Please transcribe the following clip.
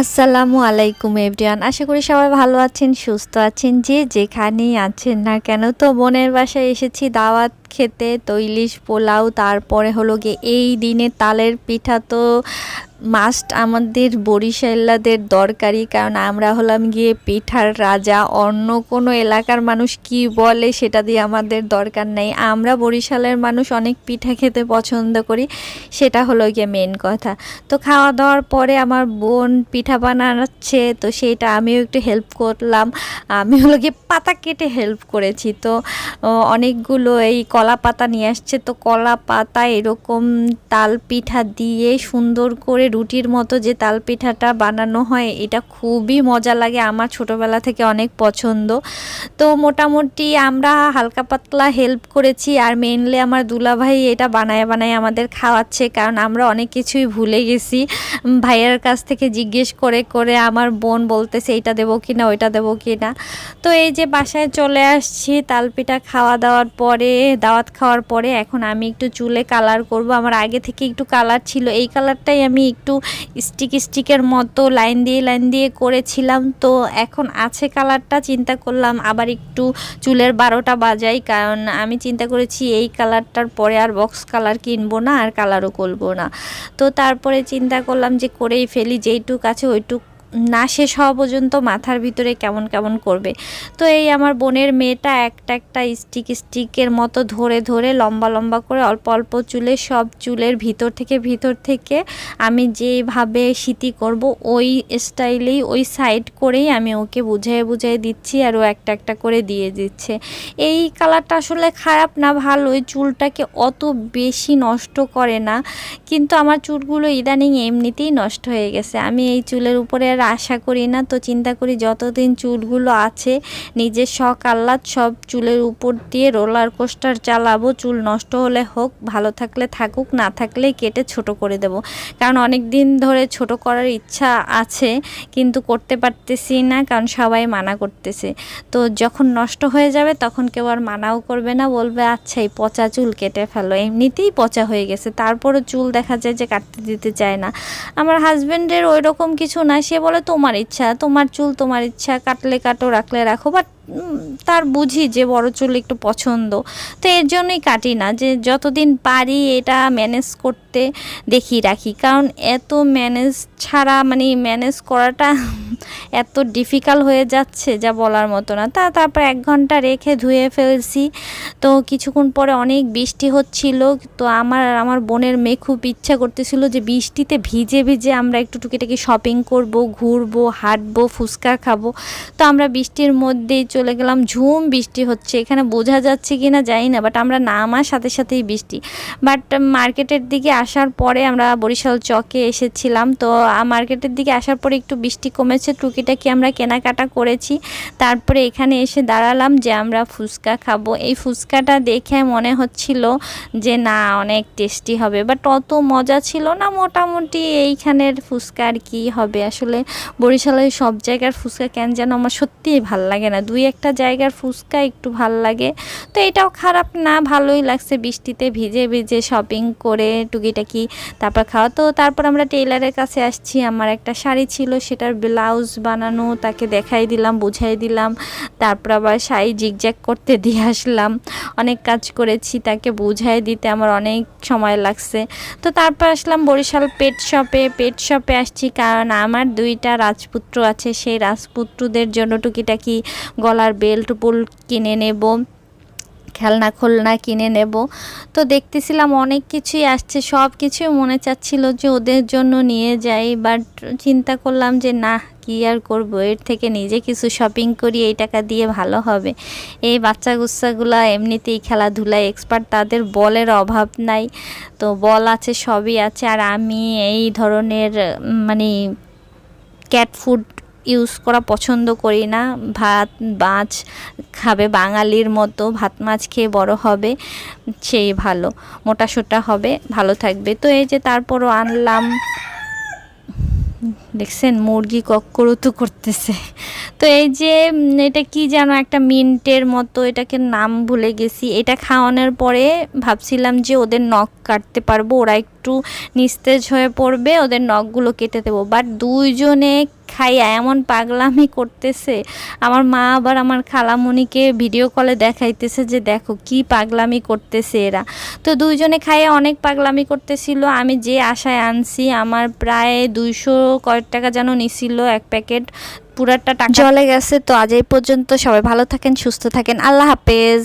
আসসালামু আলাইকুম, এভরিওয়ান। আশা করি সবাই ভালো আছেন, সুস্থ আছেন, যে যেখানেই আছেন না কেন। তো বোনের বাসায় এসেছি, দাওয়াত খেতে, তো ইলিশ পোলাও, তারপরে হলো গিয়ে এই দিনে তালের পিঠা। তো মাস্ট আমাদের বরিশাল্লাদের দরকারি, কারণ আমরা হলাম গিয়ে পিঠার রাজা, অন্য কোনো এলাকার মানুষ কি বলে সেটা দিয়ে আমাদের দরকার নেই। আমরা বরিশালের মানুষ অনেক পিঠা খেতে পছন্দ করি, সেটা হলো গিয়ে মেন কথা। তো খাওয়া দাওয়ার পরে আমার বোন পিঠা বানাচ্ছে, তো সেইটা আমিও একটু হেল্প করলাম। আমি হলো গিয়ে পাতা কেটে হেল্প করেছি। তো অনেকগুলো এই কলা পাতা নিয়ে আসছে। তো কলা পাতা এরকম তাল পিঠা দিয়ে সুন্দর করে রুটির মতো যে তাল পিঠাটা বানানো হয়, এটা খুবই মজা লাগে। আমার ছোটবেলা থেকে অনেক পছন্দ। তো মোটামুটি আমরা হালকা পাতলা হেল্প করেছি আর মেনলি আমার দুলাভাই এটা বানায় বানায় আমাদের খাওয়াচ্ছে, কারণ আমরা অনেক কিছুই ভুলে গেছি। ভাইয়ের কাছ থেকে জিজ্ঞেস করে করে আমার বোন বলতেছে, এইটা দেবো কি না ওইটা দেবো কি না তো এই যে বাসায় চলে আসছি, তালপিঠা খাওয়া দাওয়ার পরে, দাওয়াত খাওয়ার পরে, এখন আমি একটু চুলে কালার করব। আমার আগে থেকে একটু কালার ছিল, এই কালারটাই আমি একটু স্টিক স্টিকের মতো লাইন দিয়ে লাইন দিয়ে করেছিলাম। তো এখন আছে কালারটা চিন্তা করলাম আবার একটু চুলের বারোটা বাজাই, কারণ আমি চিন্তা করেছি এই কালারটার পরে আর বক্স কালার কিনবো না আর কালারও করব না। তো তারপরে চিন্তা করলাম যে করেই ফেলি, যেইটুক আছে ওইটুক না শেষ হওয়া পর্যন্ত মাথার ভিতরে কেমন কেমন করবে। তো এই আমার বোনের মেয়েটা একটা একটা স্টিক স্টিকের মতো ধরে ধরে লম্বা লম্বা করে অল্প অল্প চুলে সব চুলের ভিতর থেকে ভিতর থেকে আমি যেভাবে সিটি করব ওই স্টাইলেই ওই সাইড করেই আমি ওকে বুঝিয়ে বুঝিয়ে দিচ্ছি আর ও একটা একটা করে দিয়ে দিচ্ছে। এই কালারটা আসলে খারাপ না, ভালো। ওই চুলটাকে অত বেশি নষ্ট করে না। কিন্তু আমার চুলগুলো ইদানিং এমনিতেই নষ্ট হয়ে গেছে। আমি এই চুলের উপরে আর আশা করি না, তো চিন্তা করি যতদিন চুলগুলো আছে, নিজের শখ, আহ্লাদ সব চুলের উপর দিয়ে রোলার কোস্টার চালাবো, চুল নষ্ট হলে হোক, ভালো থাকলে থাকুক, না থাকলে কেটে ছোট করে দেব। কারণ অনেক দিন ধরে ছোট করার ইচ্ছা আছে, কিন্তু করতে পারতেছি না, কারণ সবাই মানা করতেছে। তো যখন নষ্ট হয়ে যাবে, তখন কেউ আর মানাও করবে না, বলবে আচ্ছা এই পচা চুল কেটে ফেলো। এমনিতেই পচা হয়ে গেছে। তারপরও চুল দেখা যায় যে কাটতে দিতে চায় না। আমার হাজব্যান্ডের ওই রকম কিছু না, সে বলে তোমার ইচ্ছা, তোমার চুল তোমার ইচ্ছা, কাটলে কাটো, রাখলে রাখো বাট তার বুঝি যে বড় চুল একটু পছন্দ। তো এর জন্যই কাটি না, যে যতদিন পারি এটা ম্যানেজ করতে দেখি, রাখি। কারণ এত ম্যানেজ ছাড়া মানে ম্যানেজ করাটা এত ডিফিকাল্ট হয়ে যাচ্ছে যা বলার মতো না। তা তারপর এক ঘণ্টা রেখে ধুয়ে ফেলছি। তো কিছুক্ষণ পরে অনেক বৃষ্টি হচ্ছিল। তো আমার আর আমার বোনের মেয়ে খুব ইচ্ছা করতেছিল যে বৃষ্টিতে ভিজে ভিজে আমরা একটু টুকিটাকি শপিং করব, ঘুরবো, হাঁটবো, ফুচকা খাব। তো আমরা বৃষ্টির মধ্যেই চলে গেলাম। ঝুম বৃষ্টি হচ্ছে। এখানে বোঝা যাচ্ছে কি না জানি না বাট আমরা নামার সাথে সাথেই বৃষ্টি। বাট মার্কেটের দিকে আসার পরে আমরা বরিশাল চকে এসেছিলাম। তো মার্কেটের দিকে আসার পরে একটু বৃষ্টি কমেছে। টুকিটাকি আমরা কেনাকাটা করেছি। তারপরে এখানে এসে দাঁড়ালাম যে আমরা ফুচকা খাব। এই ফুচকাটা দেখে মনে হচ্ছিল যে না, অনেক টেস্টি হবে। বাট অত মজা ছিল না, মোটামুটি এইখানের ফুচকা আর কি হবে। আসলে বরিশালের সব জায়গার ফুচকা কেন যেন আমার সত্যিই ভালো লাগে না। দুই একটা জায়গার ফুচকা একটু ভালো লাগে। তো এটাও খারাপ না, ভালোই লাগছে বৃষ্টিতে ভিজে ভিজে শপিং করে টুকিটাকি তারপর খাওয়া। তো তারপর আমরা টেইলারের কাছে আসছি। আমার একটা শাড়ি ছিল, সেটার ব্লাউজ বানানো, তাকে দেখাই দিলাম, বুঝাই দিলাম। তারপর আবার শাড়ি জিগজ্যাগ করতে দিয়ে আসলাম। অনেক কাজ করেছি, তাকে বুঝাই দিতে আমার অনেক সময় লাগছে। তো তারপর আসলাম বরিশাল পেট শপে পেট শপে আসছি কারণ আমার দুইটা রাজপুত্র আছে। সেই রাজপুত্রদের জন্য টুকিটাকি গলার বেল্ট পুল কিনে নেব। খেলনা খোলনা কিনে নেব। তো দেখতেছিলাম অনেক কিছুই আসছে, সব কিছুই মনে চাচ্ছিল যে ওদের জন্য নিয়ে যাই বাট চিন্তা করলাম যে না, কী আর করব? এর থেকে নিজে কিছু শপিং করি, এই টাকা দিয়ে ভালো হবে। এই বাচ্চা গুচ্চাগুলো এমনিতেই খেলাধুলায় এক্সপার্ট তাদের বলের অভাব নাই। তো বল আছে, সবই আছে, আর আমি এই ধরনের মানে ক্যাট ফুড ইউজ করা পছন্দ করি না। ভাত, মাছ খাবে বাঙালির মতো, ভাত, মাছ খেয়ে বড় হবে, সেই ভালো। মোটা সোটা হবে, ভালো থাকবে। তো এই যে তারপরও আনলাম, দেখছেন মুরগি কক্করতু করতেছে। তো এই যে, এটা কি যেন একটা মিন্টের মতো, এটাকে নাম ভুলে গেছি। এটা খাওয়ানোর পরে ভাবছিলাম যে ওদের নখ কাটতে পারব, ওরা একটু নিস্তেজ হয়ে পড়বে, ওদের নখগুলো কেটে দেবো। বাট দুইজনে খাইয়া এমন পাগলামি করতেছে। আমার মা আবার আমার খালামণিকে ভিডিও কলে দেখাইতেছে যে, দেখো কি পাগলামি করতেছে এরা। তো দুইজনে খাইয়ে অনেক পাগলামি করতেছিল। আমি যে আশায় আনছি, আমার প্রায় দুইশো কয়েক টাকা যেন নিছিল এক প্যাকেট। পুরাটা টাকা চলে গেছে, তো আজ এই পর্যন্ত সবাই ভালো থাকেন, সুস্থ থাকেন। আল্লাহ হাফেজ।